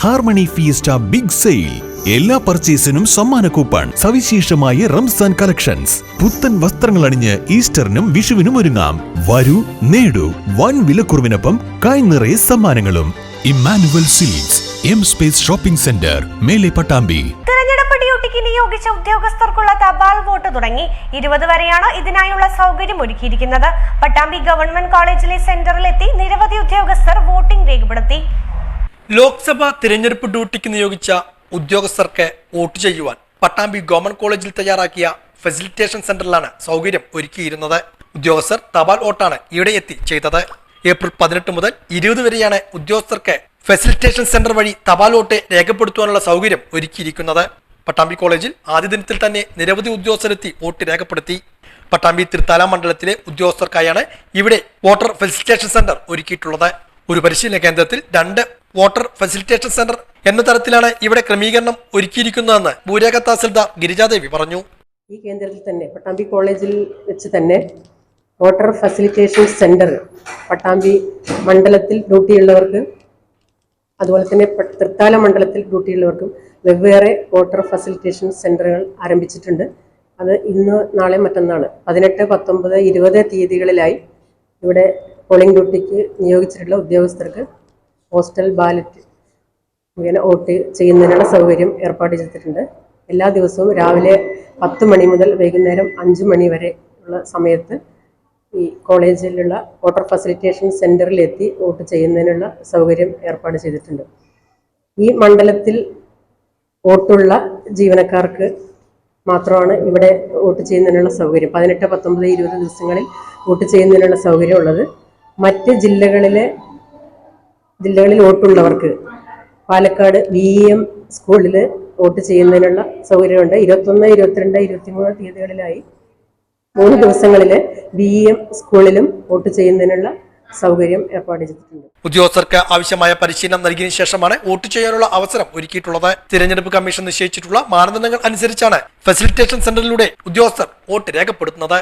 Harmony fiesta big sale. എല്ലാ പർച്ചേസിനും സമ്മാന coupon സവിശേഷമായ റംസാൻ കളക്ഷൻസ്. പുത്തൻ വസ്ത്രങ്ങൾ അണിഞ്ഞ് ഈസ്റ്ററിനും വിഷുവിനും ഒരുങ്ങാം. വരൂ നേടൂ വൻ വിലക്കുറവിനൊപ്പം കായ് നിറയെ സമ്മാനങ്ങളും. Emmanuel Silks M Space shopping centre മേലെ പട്ടാമ്പി. നിയോഗിച്ച ഉദ്യോഗസ്ഥർക്കുള്ള തപാൽ വോട്ട് തുടങ്ങി. ഇരുപത് വരെയാണ് ഇതിനായുള്ള സൗകര്യം ഒരുക്കിയിരിക്കുന്നത്. പട്ടാമ്പി ഗവൺമെന്റ് കോളേജിലെ സെന്ററിലെത്തി നിരവധി ലോക്സഭ തിരഞ്ഞെടുപ്പ് ഡ്യൂട്ടിക്ക് നിയോഗിച്ച ഉദ്യോഗസ്ഥർക്ക് വോട്ട് ചെയ്യുവാൻ പട്ടാമ്പി ഗവൺമെന്റ് കോളേജിൽ തയ്യാറാക്കിയ ഫെസിലിറ്റേഷൻ സെന്ററിലാണ് സൗകര്യം ഒരുക്കിയിരുന്നത്. ഉദ്യോഗസ്ഥർ തപാൽ വോട്ടാണ് ഇവിടെ എത്തി ചെയ്തത്. ഏപ്രിൽ പതിനെട്ട് മുതൽ ഇരുപത് വരെയാണ് ഉദ്യോഗസ്ഥർക്ക് ഫെസിലിറ്റേഷൻ സെന്റർ വഴി തപാൽ വോട്ട് രേഖപ്പെടുത്തുവാനുള്ള സൗകര്യം ഒരുക്കിയിരിക്കുന്നത്. പട്ടാമ്പി കോളേജിൽ ആദ്യ ദിനത്തിൽ തന്നെ നിരവധി ഉദ്യോഗസ്ഥരെത്തി വോട്ട് രേഖപ്പെടുത്തി. പട്ടാമ്പി തൃത്താല മണ്ഡലത്തിലെ ഉദ്യോഗസ്ഥർക്കായാണ് ഇവിടെ വോട്ടർ ഫെസിലിറ്റേഷൻ സെന്റർ ഒരുക്കിയിട്ടുള്ളത്. ഒരു പരിശീലന കേന്ദ്രത്തിൽ രണ്ട് വോട്ടർ ഫെസിലിറ്റേഷൻ സെന്റർ എന്ന തരത്തിലാണ് ഇവിടെ ക്രമീകരണം ഒരുക്കിയിരിക്കുന്നതെന്ന് ഭൂരേഖ തഹസിൽദാർ ഗിരിജാദേവി പറഞ്ഞു. ഈ കേന്ദ്രത്തിൽ തന്നെ പട്ടാമ്പി കോളേജിൽ വെച്ച് തന്നെ വോട്ടർ ഫെസിലിറ്റേഷൻ സെന്റർ പട്ടാമ്പി മണ്ഡലത്തിൽ ഡ്യൂട്ടിയുള്ളവർക്ക് അതുപോലെ തന്നെ തൃത്താല മണ്ഡലത്തിൽ ഡ്യൂട്ടിയുള്ളവർക്കും വെവ്വേറെ വോട്ടർ ഫെസിലിറ്റേഷൻ സെന്ററുകൾ ആരംഭിച്ചിട്ടുണ്ട്. അത് ഇന്ന് നാളെ മറ്റന്നാണ്. പതിനെട്ട് പത്തൊമ്പത് ഇരുപത് തീയതികളിലായി ഇവിടെ പോളിംഗ് ഡ്യൂട്ടിക്ക് നിയോഗിച്ചിട്ടുള്ള ഉദ്യോഗസ്ഥർക്ക് പോസ്റ്റൽ ബാലറ്റ് മുഖേന വോട്ട് ചെയ്യുന്നതിനുള്ള സൗകര്യം ഏർപ്പാട് ചെയ്തിട്ടുണ്ട്. എല്ലാ ദിവസവും രാവിലെ പത്ത് മണി മുതൽ വൈകുന്നേരം അഞ്ച് മണി വരെ ഉള്ള സമയത്ത് ഈ കോളേജിലുള്ള വോട്ടർ ഫെസിലിറ്റേഷൻ സെന്ററിലെത്തി വോട്ട് ചെയ്യുന്നതിനുള്ള സൗകര്യം ഏർപ്പാട് ചെയ്തിട്ടുണ്ട്. ഈ മണ്ഡലത്തിൽ വോട്ടുള്ള ജീവനക്കാർക്ക് മാത്രമാണ് ഇവിടെ വോട്ട് ചെയ്യുന്നതിനുള്ള സൗകര്യം. പതിനെട്ട് പത്തൊമ്പത് ഇരുപത് ദിവസങ്ങളിൽ വോട്ട് ചെയ്യുന്നതിനുള്ള സൗകര്യം ഉള്ളത് മറ്റ് ജില്ലകളിലെ ജില്ലകളിൽ വോട്ടുള്ളവർക്ക്. പാലക്കാട് വി എം സ്കൂളിൽ വോട്ട് ചെയ്യുന്നതിനുള്ള സൗകര്യമുണ്ട്. ഇരുപത്തൊന്ന് ഇരുപത്തിരണ്ട് ഇരുപത്തിമൂന്ന് തീയതികളിലായി മൂന്ന് ദിവസങ്ങളിൽ ബി എം സ്കൂളിലും വോട്ട് ചെയ്യുന്നതിനുള്ള സൗകര്യം ഏർപ്പാട് ചെയ്തിട്ടുണ്ട്. ഉദ്യോഗസ്ഥർക്ക് ആവശ്യമായ പരിശീലനം നൽകിയതിനു ശേഷമാണ് വോട്ട് ചെയ്യാനുള്ള അവസരം ഒരുക്കിയിട്ടുള്ളത്. തിരഞ്ഞെടുപ്പ് കമ്മീഷൻ നിശ്ചയിച്ചിട്ടുള്ള മാനദണ്ഡങ്ങൾ അനുസരിച്ചാണ് ഫെസിലിറ്റേഷൻ സെന്ററിലൂടെ ഉദ്യോഗസ്ഥർ വോട്ട് രേഖപ്പെടുത്തുന്നത്.